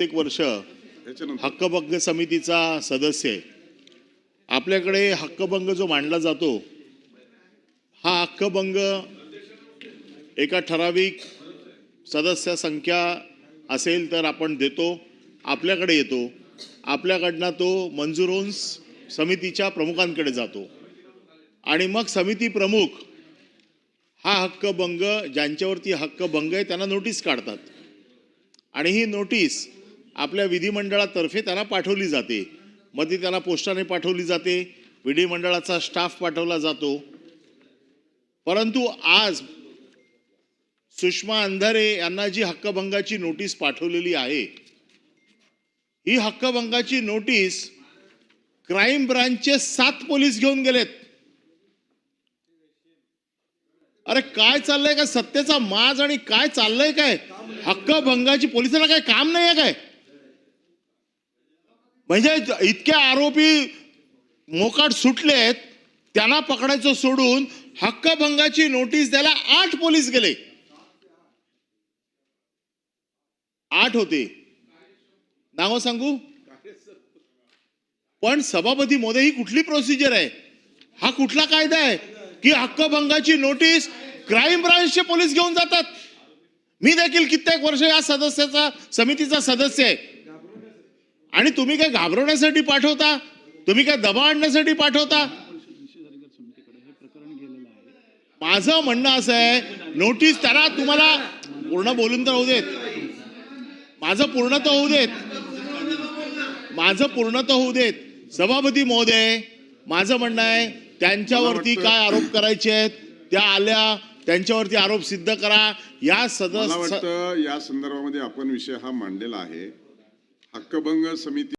एक वर्ष हक्कभंग समितीचा सदस्य आहे. आपल्याकडे हक्कभंग जो मांडला जातो हा हक्कभंग एका ठराविक सदस्य संख्या असेल तर आपण देतो आपल्याकडे येतो. आपल्याकडनं तो मंजूर होऊन समितीच्या प्रमुखांकडे जातो. आणि मग समिती प्रमुख हा हक्कभंग ज्यांच्यावरती हक्कभंग आहे त्यांना नोटीस काढतात. आणि ही नोटीस आपल्या विधिमंडळातर्फे त्यांना पाठवली जाते. मग ती त्यांना पोस्टाने पाठवली जाते विधिमंडळाचा स्टाफ पाठवला जातो. परंतु आज सुषमा अंधारे यांना जी हक्कभंगाची नोटीस पाठवलेली आहे ही हक्कभंगाची नोटीस क्राईम ब्रांचचे सात पोलीस घेऊन गेलेत. अरे काय चाललंय? काय सत्तेचा माज आणि काय चाललंय काय? हक्कभंगाची पोलिसांना काय काम नाही आहे काय? म्हणजे इतके आरोपी मोकाट सुटलेत त्यांना पकडायचं सोडून हक्कभंगाची नोटीस द्यायला आठ पोलीस गेले. आठ होते. नाव सांगू? पण सभापती मोदी ही कुठली प्रोसिजर आहे? हा कुठला कायदा आहे? की हक्कभंगाची नोटीस क्राईम ब्रांचचे पोलीस घेऊन जातात? मी देखील कित्येक वर्ष या सदस्याचा समितीचा सदस्य आहे. आणि तुम्ही काय घाबरवण्यासाठी पाठवता? तुम्ही काय दबाव आणण्यासाठी पाठवता? माझं म्हणणं असं आहे नोटीस त्याला तुम्हाला पूर्ण बोलून तर होऊ देत. माझं पूर्ण तर होऊ देत. माझं पूर्ण तर होऊ देत. सभापती महोदय माझं म्हणणं आहे त्यांच्यावरती काय आरोप करायचे आहेत त्या आल्या त्यांच्यावरती आरोप सिद्ध करा. या सदस्य या संदर्भामध्ये आपण विषय हा मांडलेला आहे. हक्कभंग समिती